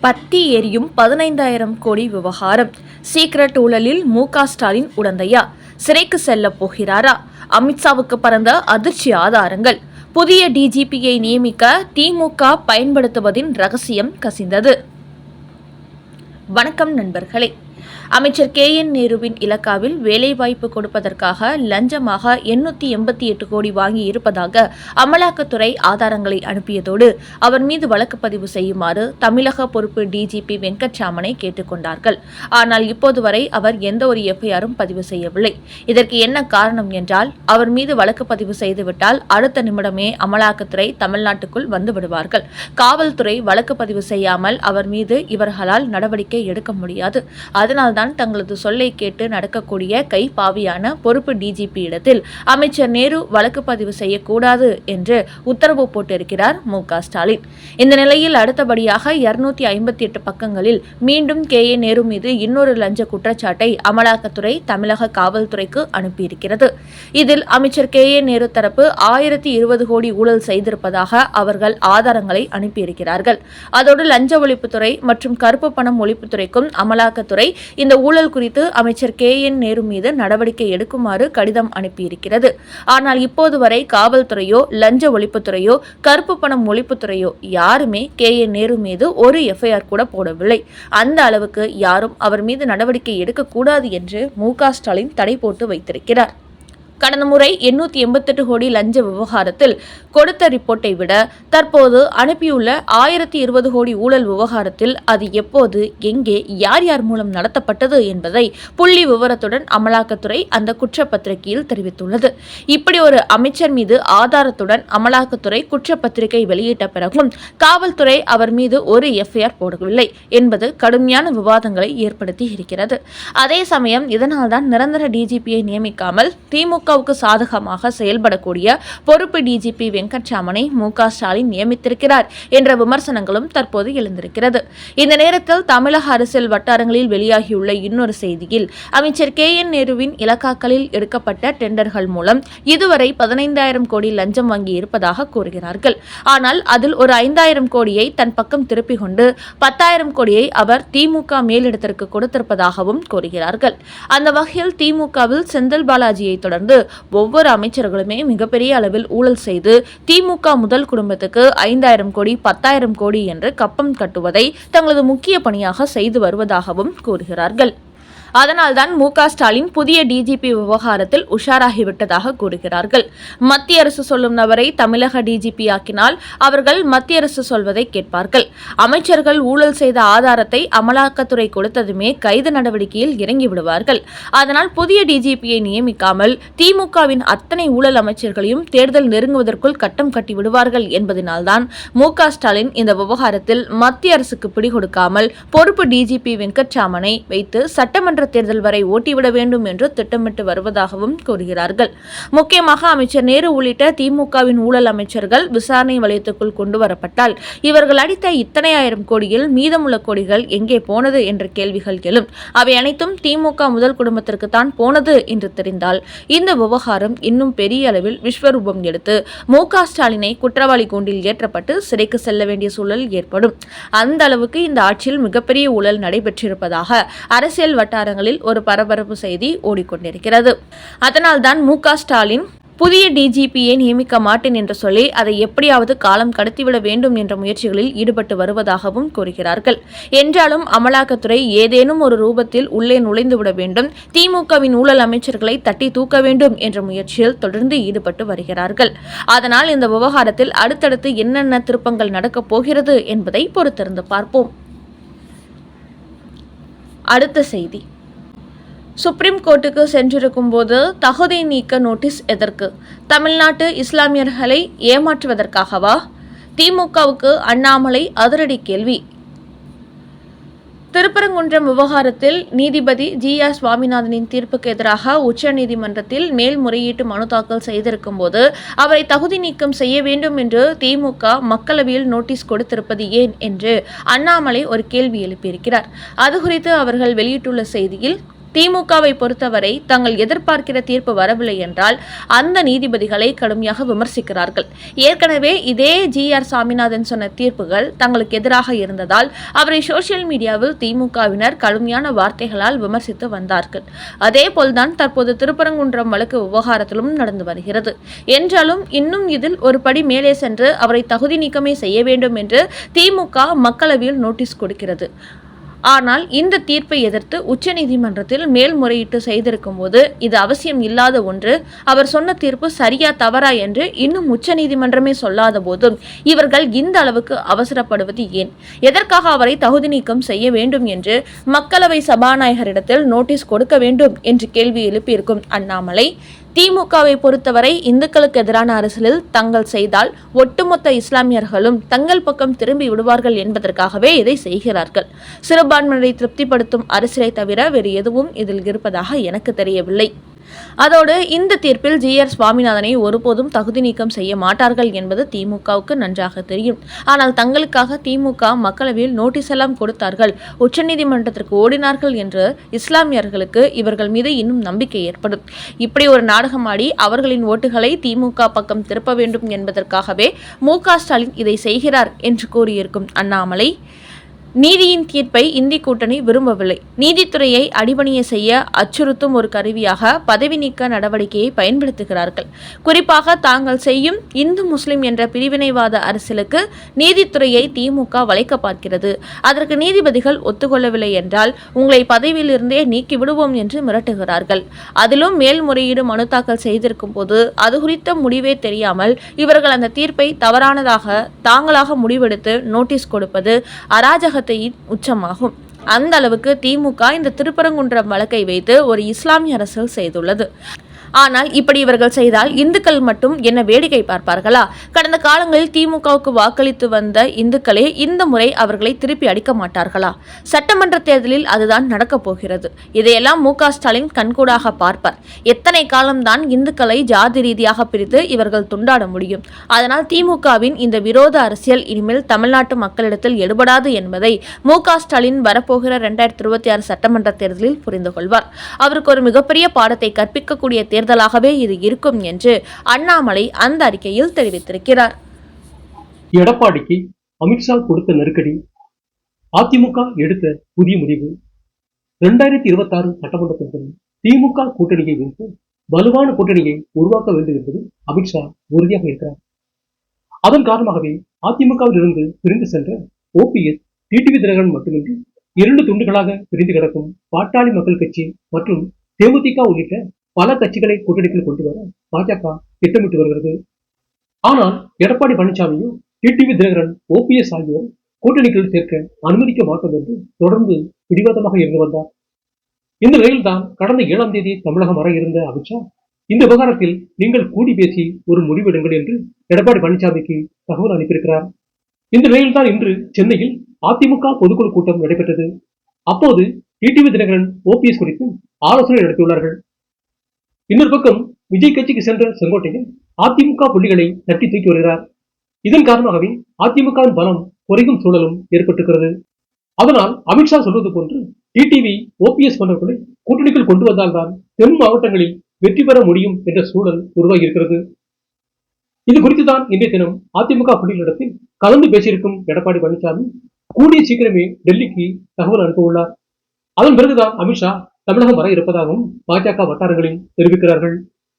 பத்தி எரியும் பதினைந்தாயிரம் கோடி விவகாரம். சீக்ரெட் ஊழலில் மு க ஸ்டாலின் உடந்தையா? சிறைக்கு செல்ல போகிறாரா? அமித்ஷாவுக்கு பறந்த அதிர்ச்சி ஆதாரங்கள். புதிய டிஜிபியை நியமிக்க திமுக பயன்படுத்துவதின் ரகசியம் கசிந்தது. வணக்கம் நண்பர்களே. அமைச்சர் கே என் நேருவின் இலக்காவில் வேலைவாய்ப்பு கொடுப்பதற்காக லஞ்சமாக எண்ணூற்றி எண்பத்தி எட்டு கோடி வாங்கி இருப்பதாக அமலாக்கத்துறை ஆதாரங்களை அனுப்பியதோடு அவர் மீது வழக்கு பதிவு செய்யுமாறு தமிழக பொறுப்பு டிஜிபி வெங்கட்ராமனை கேட்டுக்கொண்டார்கள் ஆனால் இப்போது வரை அவர் எந்த ஒரு எஃப்ஐஆரும் பதிவு செய்யவில்லை. இதற்கு என்ன காரணம் என்றால் அவர் மீது வழக்கு பதிவு செய்துவிட்டால் அடுத்த நிமிடமே அமலாக்கத்துறை தமிழ்நாட்டுக்குள் வந்து விடுவார்கள். காவல்துறை வழக்கு பதிவு செய்யாமல் அவர் மீது இவர்களால் நடவடிக்கை எடுக்க முடியாது. அதனால் தான் தங்களது சொல்லை கேட்டு நடக்கக்கூடிய கை பாவியான பொறுப்பு டிஜிபி இடத்தில் அமைச்சர் நேரு வழக்கு பதிவு செய்யக்கூடாது என்று உத்தரவு போட்டிருக்கிறார் மு ஸ்டாலின். இந்த நிலையில் அடுத்தபடியாக இருநூத்தி ஐம்பத்தி எட்டு பக்கங்களில் மீண்டும் கே ஏ நேரு மீது இன்னொரு லஞ்ச குற்றச்சாட்டை அமலாக்கத்துறை தமிழக காவல்துறைக்கு அனுப்பியிருக்கிறது. இதில் அமைச்சர் கே ஏ நேரு தரப்பு ஆயிரத்தி இருபது கோடி ஊழல் செய்திருப்பதாக அவர்கள் ஆதாரங்களை அனுப்பியிருக்கிறார்கள். அதோடு லஞ்ச ஒழிப்புத்துறை மற்றும் கருப்பு பணம் ஒழிப்புத்துறைக்கும் அமலாக்கத்துறை இந்த ஊழல் குறித்து அமைச்சர் கே என் நேரு மீது நடவடிக்கை எடுக்குமாறு கடிதம் அனுப்பியிருக்கிறது. ஆனால் இப்போது வரை காவல்துறையோ லஞ்ச ஒழிப்புத்துறையோ கருப்பு பணம் ஒழிப்புத்துறையோ யாருமே கே என் நேரு மீது ஒரு எஃப்ஐஆர் கூட போடவில்லை. அந்த அளவுக்கு யாரும் அவர் மீது நடவடிக்கை எடுக்கக்கூடாது என்று மு க ஸ்டாலின் தடை போட்டு வைத்திருக்கிறார். கடந்த முறை எண்ணூற்றி எண்பத்தெட்டு கோடி லஞ்ச விவகாரத்தில் கொடுத்த ரிப்போர்ட்டை விட தற்போது அனுப்பியுள்ள ஆயிரத்தி இருபது கோடி ஊழல் விவகாரத்தில் அது எப்போது எங்கே யார் யார் மூலம் நடத்தப்பட்டது என்பதை புள்ளி விவரத்துடன் அமலாக்கத்துறை அந்த குற்றப்பத்திரிகையில் தெரிவித்துள்ளது. இப்படி ஒரு அமைச்சர் மீது ஆதாரத்துடன் அமலாக்கத்துறை குற்றப்பத்திரிகை வெளியிட்ட பிறகும் காவல்துறை அவர் மீது ஒரு எஃப்ஐஆர் போடவில்லை என்பது கடுமையான விவாதங்களை ஏற்படுத்தி இருக்கிறது. அதே சமயம் இதனால்தான் நிரந்தர டிஜிபியை நியமிக்காமல் திமுக திமுகவுக்கு சாதகமாக செயல்படக்கூடிய பொறுப்பு டிஜிபி வெங்கட்ராமனை மு ஸ்டாலின் நியமித்திருக்கிறார் என்ற விமர்சனங்களும் தற்போது எழுந்திருக்கிறது. இந்த நேரத்தில் தமிழக அரசியல் வட்டாரங்களில் வெளியாகியுள்ள இன்னொரு செய்தியில் அமைச்சர் கே. என். நேருவின் இலக்காக்களில் எடுக்கப்பட்ட டெண்டர்கள் மூலம் இதுவரை பதினைந்தாயிரம் கோடி லஞ்சம் வாங்கி இருப்பதாக கூறுகிறார்கள். ஆனால் அதில் ஒரு ஐந்தாயிரம் கோடியை தன் பக்கம் திருப்பிக் கொண்டு பத்தாயிரம் கோடியை அவர் திமுக மேலிடத்திற்கு கொடுத்திருப்பதாகவும் கூறுகிறார்கள். அந்த வகையில் திமுகவில் செந்தில் பாலாஜியை தொடர்ந்து ஒவ்வொரு அமைச்சர்களுமே மிகப்பெரிய அளவில் ஊழல் செய்து திமுக முதல் குடும்பத்துக்கு ஐந்தாயிரம் கோடி பத்தாயிரம் கோடி என்று கப்பம் கட்டுவதை தங்களது முக்கிய பணியாக செய்து வருவதாகவும் கூறுகிறார்கள். அதனால்தான் மு க ஸ்டாலின் புதிய டிஜிபி விவகாரத்தில் உஷாராகிவிட்டதாக கூறுகிறார்கள். மத்திய அரசு சொல்லும் நபரை தமிழக டிஜிபி ஆக்கினால் அவர்கள் மத்திய அரசு சொல்வதை கேட்பார்கள். அமைச்சர்கள் ஊழல் செய்த ஆதாரத்தை அமலாக்கத்துறை கொடுத்ததுமே கைது நடவடிக்கையில் இறங்கி விடுவார்கள். அதனால் புதிய டிஜிபியை நியமிக்காமல் திமுகவின் அத்தனை ஊழல் அமைச்சர்களையும் தேர்தல் நெருங்குவதற்குள் கட்டம் கட்டி விடுவார்கள் என்பதனால்தான் மு க ஸ்டாலின் இந்த விவகாரத்தில் மத்திய அரசுக்கு பிடிகொடுக்காமல் பொறுப்பு டிஜிபி வெங்கட்ராமனை வைத்து சட்டமன்ற தேர்தல் வரை ஓட்டிவிட வேண்டும் என்று திட்டமிட்டு வருவதாகவும் கூறுகிறார்கள். முக்கியமாக அமைச்சர் நேரு உள்ளிட்ட திமுகவின் ஊழல் அமைச்சர்கள் விசாரணை வலயத்துக்குள் கொண்டு வரப்பட்டால் இவர்கள் அடித்த இத்தனை ஆயிரம் கோடியில் மீதமுள்ள கோடிகள் எங்கே போனது என்ற கேள்விகள் எழும். அவை அனைத்தும் திமுக முதல் குடும்பத்திற்கு தான் போனது என்று தெரிந்தால் இந்த விவகாரம் இன்னும் பெரிய அளவில் விஸ்வரூபம் எடுத்து மு க ஸ்டாலினை குற்றவாளி கூண்டில் ஏற்றப்பட்டு சிறைக்கு செல்ல வேண்டிய சூழல் ஏற்படும். அந்த அளவுக்கு இந்த ஆட்சியில் மிகப்பெரிய ஊழல் நடைபெற்றிருப்பதாக அரசியல் வட்டார வட்டாரங்களில் ஒரு பரபரப்பு செய்தி ஓடிக்கொண்டிருக்கிறது. அதனால்தான் மு க ஸ்டாலின் புதிய டிஜிபியை நியமிக்க மாட்டேன் என்று சொல்லி அதை எப்படியாவது காலம் கடத்திவிட வேண்டும் என்ற முயற்சிகளில் ஈடுபட்டு வருவதாகவும் கூறுகிறார்கள். என்றாலும் அமலாக்கத்துறை ஏதேனும் ஒரு ரூபத்தில் உள்ளே நுழைந்துவிட வேண்டும். திமுகவின் ஊழல் அமைச்சர்களை தட்டி தூக்க வேண்டும் என்ற முயற்சியில் தொடர்ந்து ஈடுபட்டு வருகிறார்கள். அதனால் இந்த விவகாரத்தில் அடுத்தடுத்து என்னென்ன திருப்பங்கள் நடக்கப் போகிறது என்பதை பொறுத்திருந்து பார்ப்போம். அடுத்த செய்தி. சுப்ரீம் கோர்ட்டுக்கு சென்றிருக்கும் போது தகுதி நீக்க நோட்டீஸ் எதற்கு? தமிழ்நாட்டு இஸ்லாமியர்களை ஏமாற்றுவதற்காகவா? திமுகவுக்கு அண்ணாமலை அதிரடி கேள்வி. திருப்பரங்குன்றம் விவகாரத்தில் நீதிபதி ஜி ஆர் சுவாமிநாதனின் தீர்ப்புக்கு எதிராக உச்சநீதிமன்றத்தில் மேல்முறையீட்டு மனு தாக்கல் செய்திருக்கும் போது அவரை தகுதி நீக்கம் செய்ய வேண்டும் என்று திமுக மக்களவையில் நோட்டீஸ் கொடுத்திருப்பது ஏன் என்று அண்ணாமலை ஒரு கேள்வி எழுப்பியிருக்கிறார். அது குறித்து அவர்கள் வெளியிட்டுள்ள செய்தியில் திமுகவை பொறுத்தவரை தாங்கள் எதிர்பார்க்கிற தீர்ப்பு வரவில்லை என்றால் அந்த நீதிபதிகளை கடுமையாக விமர்சிக்கிறார்கள். ஏற்கனவே இதே ஜி ஆர் சாமிநாதன் சொன்ன தீர்ப்புகள் தங்களுக்கு எதிராக இருந்ததால் அவரை சோசியல் மீடியாவில் திமுகவினர் கடுமையான வார்த்தைகளால் விமர்சித்து வந்தார்கள். அதேபோல்தான் தற்போது திருப்பரங்குன்றம் வழக்கு விவகாரத்திலும் நடந்து வருகிறது. என்றாலும் இன்னும் இதில் ஒரு படி மேலே சென்று அவரை தகுதி நீக்கமே செய்ய வேண்டும் என்று திமுக மக்களவையில் நோட்டீஸ் கொடுக்கிறது. ஆனால் இந்த தீர்ப்பை எதிர்த்து உச்சநீதிமன்றத்தில் மேல்முறையீட்டு செய்திருக்கும் போது இது அவசியம் இல்லாத ஒன்று. அவர் சொன்ன தீர்ப்பு சரியா தவறா என்று இன்னும் உச்சநீதிமன்றமே சொல்லாத போதும் இவர்கள் இந்த அளவுக்கு அவசரப்படுவது ஏன்? எதற்காக அவரை தகுதி நீக்கம் செய்ய வேண்டும் என்று மக்களவை சபாநாயகரிடத்தில் நோட்டீஸ் கொடுக்க வேண்டும் என்று கேள்வி எழுப்பியிருக்கும் அண்ணாமலை திமுகவை பொறுத்தவரை இந்துக்களுக்கு எதிரான அரசியலில் தங்கள் செய்தால் ஒட்டுமொத்த இஸ்லாமியர்களும் தங்கள் பக்கம் திரும்பி விடுவார்கள் என்பதற்காகவே இதை செய்கிறார்கள். சிறுபான்மையினரை திருப்திப்படுத்தும் அரசியலை தவிர வேறு எதுவும் இதில் இருப்பதாக எனக்கு தெரியவில்லை. அதோடு இந்த தீர்ப்பில் ஜி ஆர் சுவாமிநாதனை ஒருபோதும் தகுதி நீக்கம் செய்ய மாட்டார்கள் என்பது திமுகவுக்கு நன்றாக தெரியும். ஆனால் தங்களுக்காக திமுக மக்களவையில் நோட்டீஸ் எல்லாம் கொடுத்தார்கள். உச்சநீதிமன்றத்திற்கு ஓடினார்கள் என்று இஸ்லாமியர்களுக்கு இவர்கள் மீது இன்னும் நம்பிக்கை ஏற்படும். இப்படி ஒரு நாடகமாடி அவர்களின் ஓட்டுகளை திமுக பக்கம் திருப்ப வேண்டும் என்பதற்காகவே மு க ஸ்டாலின் இதை செய்கிறார் என்று கூறியிருக்கும் அண்ணாமலை. நீதியின் தீர்ப்பை இந்தி கூட்டணி விரும்பவில்லை. நீதித்துறையை அடிபணிய செய்ய அச்சுறுத்தும் ஒரு கருவியாக பதவி நீக்க நடவடிக்கையை பயன்படுத்துகிறார்கள். குறிப்பாக தாங்கள் செய்யும் இந்து முஸ்லிம் என்ற பிரிவினைவாத அரசியலுக்கு நீதித்துறையை திமுக வளைக்க பார்க்கிறது. அதற்கு நீதிபதிகள் ஒத்துக்கொள்ளவில்லை என்றால் உங்களை பதவியிலிருந்தே நீக்கி விடுவோம் என்று மிரட்டுகிறார்கள். அதிலும் மேல்முறையீடு மனு தாக்கல் செய்திருக்கும் போது அது குறித்த முடிவே தெரியாமல் இவர்கள் அந்த தீர்ப்பை தவறானதாக தாங்களாக முடிவெடுத்து நோட்டீஸ் கொடுப்பது அராஜக அராஜகத்தின் உச்சமாகும். அந்த அளவுக்கு திமுக இந்த திருப்பரங்குன்றம் வழக்கை வைத்து ஒரு இஸ்லாமிய அரசியல் செய்துள்ளது. ஆனால் இப்படி இவர்கள் செய்தால் இந்துக்கள் மட்டும் என்ன வேடிக்கை பார்ப்பார்களா? கடந்த காலங்களில் திமுகவுக்கு வாக்களித்து வந்த இந்துக்களே இந்த முறை அவர்களை திருப்பி அடிக்க மாட்டார்களா? சட்டமன்ற தேர்தலில் அதுதான் நடக்கப் போகிறது. இதையெல்லாம் மு ஸ்டாலின் கண்கூடாக பார்ப்பார். எத்தனை காலம்தான் இந்துக்களை ஜாதி ரீதியாக பிரித்து இவர்கள் துண்டாட முடியும்? அதனால் திமுகவின் இந்த விரோத அரசியல் இனிமேல் தமிழ்நாட்டு மக்களிடத்தில் எடுபடாது என்பதை மு ஸ்டாலின் வரப்போகிற இரண்டாயிரத்தி இருபத்தி ஆறு சட்டமன்ற தேர்தலில் புரிந்து கொள்வார் அவருக்கு ஒரு மிகப்பெரிய பாடத்தை கற்பிக்கக்கூடிய தேர்தலாகவே இது இருக்கும் என்று அண்ணாமலை அந்த அறிக்கையில் தெரிவித்திருக்கிறார். எடப்பாடிக்கு அமித்ஷா கொடுத்த நெருக்கடி அதிமுக எடுத்த புதிய முடிவு. இரண்டாயிரத்தி இருபத்தி ஆறு சட்டமன்ற தேர்தலில் திமுக கூட்டணியை வைத்து வலுவான கூட்டணியை உருவாக்க வேண்டும் என்பது அமித்ஷா உறுதியாக இருக்கிறார். அதன் காரணமாகவே அதிமுகவில் இருந்து பிரிந்து சென்ற ஓபிஎஸ் டிடிவி தினகரன் மட்டுமின்றி இரண்டு துண்டுகளாக பிரிந்து கிடக்கும் பாட்டாளி மக்கள் கட்சி மற்றும் தேமுதிக உள்ளிட்ட பல கட்சிகளை கூட்டணிக்குள் கொண்டு வர பாஜக திட்டமிட்டு வருகிறது. ஆனால் எடப்பாடி பழனிசாமியும் டிடிவி தினகரன் ஓபிஎஸ் ஆகியோர் கூட்டணிக்குள் சேர்க்க அனுமதிக்க மாட்டோம் என்று தொடர்ந்து பிடிவாதமாக இருந்து வந்தார். இந்த நிலையில்தான் கடந்த ஏழாம் தேதி தமிழகம் வர இருந்த அமித்ஷா இந்த விவகாரத்தில் நீங்கள் கூடி பேசி ஒரு முடிவெடுங்கள் என்று எடப்பாடி பழனிசாமிக்கு தகவல் அனுப்பியிருக்கிறார். இந்த நிலையில் தான் இன்று சென்னையில் அதிமுக பொதுக்குழு கூட்டம் நடைபெற்றது. அப்போது டிடிவி தினகரன் ஓபிஎஸ் குறித்து ஆலோசனை நடத்தியுள்ளார்கள். இன்னொரு பக்கம் விஜய் கட்சிக்கு சென்ற செங்கோட்டையன் அதிமுக புள்ளிகளை தட்டி தூக்கி வருகிறார். இதன் காரணமாகவே அதிமுகவின் பலம் குறையும் சூழலும் ஏற்பட்டிருக்கிறது. அதனால் அமித்ஷா சொல்வது போன்று டிடிவி ஓபிஎஸ் போன்றவர்களை கூட்டணிக்குள் கொண்டு வந்தால்தான் தென் மாவட்டங்களில் வெற்றி பெற முடியும் என்ற சூழல் உருவாகி இருக்கிறது இது குறித்துதான் இன்றைய தினம் அதிமுக புள்ளிகளிடத்தில் கலந்து பேசியிருக்கும் எடப்பாடி பழனிசாமி கூடிய சீக்கிரமே டெல்லிக்கு தகவல் அனுப்ப உள்ளார். அதன் பிறகுதான் அமித்ஷா தமிழகம் வர இருப்பதாகவும் பாஜக வட்டாரங்களில் தெரிவிக்கிறார்கள்.